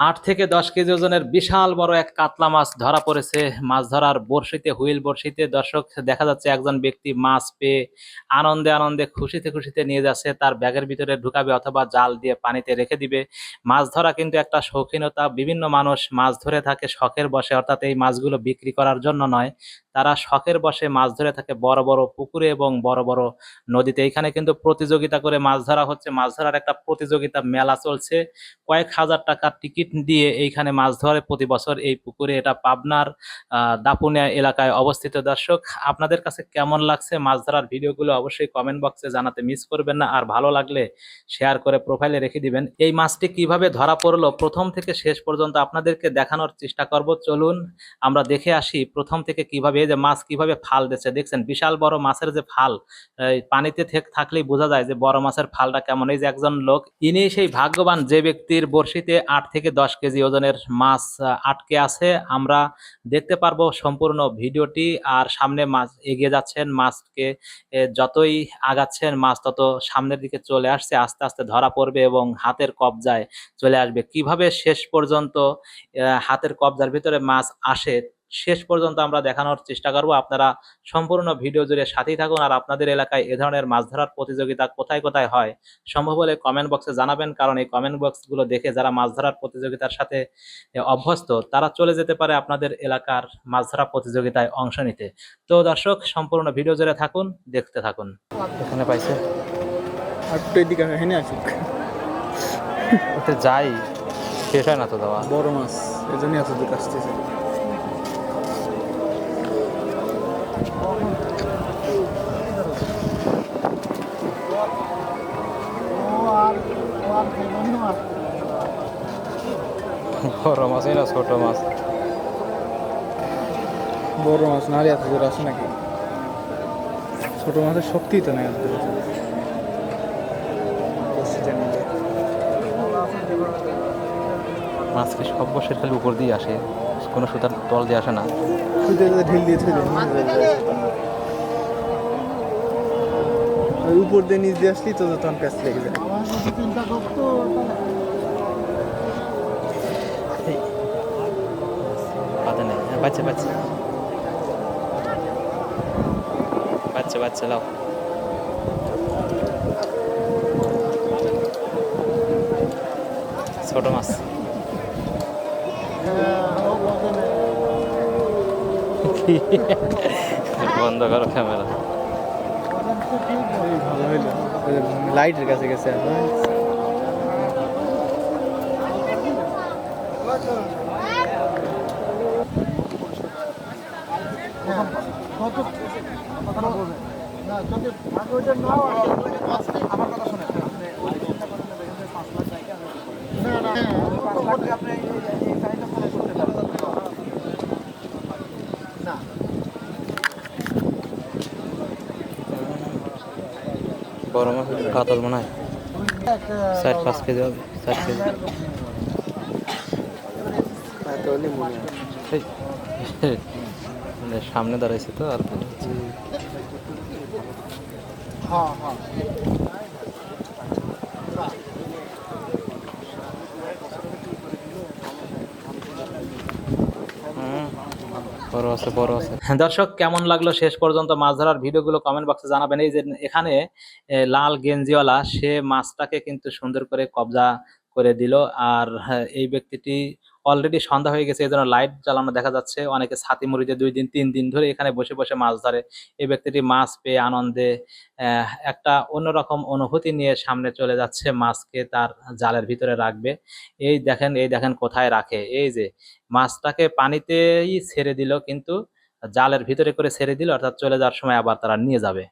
আট থেকে দশ কেজি ওজনের বিশাল বড় এক কাতলা মাছ ধরা পড়েছে। মাছ ধরার বড়শিতে, হুইল বড়শিতে দর্শক দেখা যাচ্ছে একজন ব্যক্তি মাছ পেয়ে আনন্দে আনন্দে খুশিতে খুশিতে নিয়ে যাচ্ছে। তার ব্যাগের ভিতরে ঢুকাবে অথবা জাল দিয়ে পানিতে রেখে দিবে। মাছ ধরা কিন্তু একটা শৌখিনতা। বিভিন্ন মানুষ মাছ ধরে থাকে, শখের বসে অর্থাৎ এই মাছগুলো বিক্রি করার জন্য নয় তারা শখের বসে মাছ ধরে থাকে বড় বড় পুকুরে এবং বড় বড় নদীতে। এখানে কিন্তু প্রতিযোগিতা করে মাছ ধরা হচ্ছে। মাছ ধরার একটা প্রতিযোগিতা মেলা চলছে। কয়েক হাজার টাকার টিকিট দিয়ে এইখানে মাছ ধরে প্রতি বছর এই পুকুরে। এটা পাবনার দাপুনিয়া এলাকায় অবস্থিত। দর্শক, আপনাদের কাছে কেমন লাগছে মাছ ধরার ভিডিওগুলো অবশ্যই কমেন্ট বক্সে জানাতে মিস করবেন না। আর ভালো লাগলে শেয়ার করে প্রোফাইলে রেখে দিবেন। এই মাছটি কীভাবে ধরা পড়ল? প্রথম থেকে শেষ পর্যন্ত আপনাদেরকে দেখানোর চেষ্টা করব। চলুন, আমরা দেখে আসি প্রথম থেকে কীভাবে যে মাছ কীভাবে ফাল দিচ্ছে। দেখছেন, বিশাল বড় মাছের যে ফাল পানিতে থেক- থাকলেই বোঝা যায় যে বড় মাছের ফালটা কেমন। এই যে একজন লোক, ইনি সেই ভাগ্যবান যে ব্যক্তির বড়শিতে আট থেকে দশ কেজি ওজনের মাছ আটকে আছে। আমরা দেখতে পারব সম্পূর্ণ ভিডিওটি, আর সামনে মাছ এগিয়ে যাচ্ছেন, মাছকে যতই আগাচ্ছেন, মাছ তত সামনের দিকে চলে আসছে, আস্তে আস্তে ধরা পড়বে এবং হাতের কবজায় চলে আসবে। কীভাবে শেষ পর্যন্ত হাতের কবজার ভিতরে মাছ আসে শেষ পর্যন্ত আমরা দেখানোর চেষ্টা করব। আপনারা সম্পূর্ণ ভিডিও জুড়ে সাথেই থাকুন আর আপনাদের এলাকায় এ ধরনের মাছ ধরার প্রতিযোগিতা কোথায় কোথায় হয় সম্ভব হলে কমেন্ট বক্সে জানাবেন কারণ এই কমেন্ট বক্সগুলো দেখে যারা মাছ ধরার প্রতিযোগিতার সাথে অভ্যস্ত তারা চলে যেতে পারে আপনাদের এলাকার মাছ ধরা প্রতিযোগিতায় অংশ নিতে। তো দর্শক সম্পূর্ণ ভিডিও জুড়ে থাকুন দেখতে থাকুন। এখানে পাইছে? আর এদিকে হেনে আসুক যাই শেষ হয় না তো দেওয়া। বড় মাছ এই জন্যই এত আসতেছে। বড় মাছই না ছোট মাছ। বড় মাছ না এত দূর আসে নাকি? ছোট মাছের শক্তি তো নেই এত। মাছ কি সব বসে খালি উপর দিয়ে আসে? কোনো সুতার তল দিয়ে আসে না। ঢিল দিয়ে উপর দিয়ে নিচ দিয়ে আসলি তো তখন প্যাঁচ লেগে যায়। পাতে নেই। হ্যাঁ বাচ্চা বাচ্চা বাচ্চা বাচ্চা লাও। ছোট মাছ। বন্ধ করো ক্যামেরা লাইটের কাছে গেছে এখন বড় মাছ কাতল মনে হয়। চার পাঁচ কেজি হবে, চার কেজি। মানে সামনে দাঁড়াইছে তো আর হ্যাঁ হ্যাঁ। বড় আছে বড় আছে। দর্শক, কেমন লাগল শেষ পর্যন্ত মাছ ধরার ভিডিওগুলো কমেন্ট বক্সে জানাবেন। এই যে এখানে লাল গেঞ্জিওয়ালা, সে মাছটাকে কিন্তু সুন্দর করে কবজা করে দিল। আর হ্যাঁ, এই ব্যক্তিটি অলরেডি সন্ধ্যা হয়ে গেছে এই জন্য লাইট জ্বালানো দেখা যাচ্ছে। অনেকে ছাতি মুড়িতে দুই দিন তিন দিন ধরে এখানে বসে বসে মাছ ধরে। এই ব্যক্তিটি মাছ পেয়ে আনন্দে একটা অন্যরকম অনুভূতি নিয়ে সামনে চলে যাচ্ছে। মাছকে তার জালের ভিতরে রাখবে। এই দেখেন এই দেখেন কোথায় রাখে। এই যে মাছটাকে পানিতেই ছেড়ে দিল কিন্তু জালের ভিতরে করে ছেড়ে দিল অর্থাৎ চলে যাওয়ার সময় আবার তারা নিয়ে যাবে।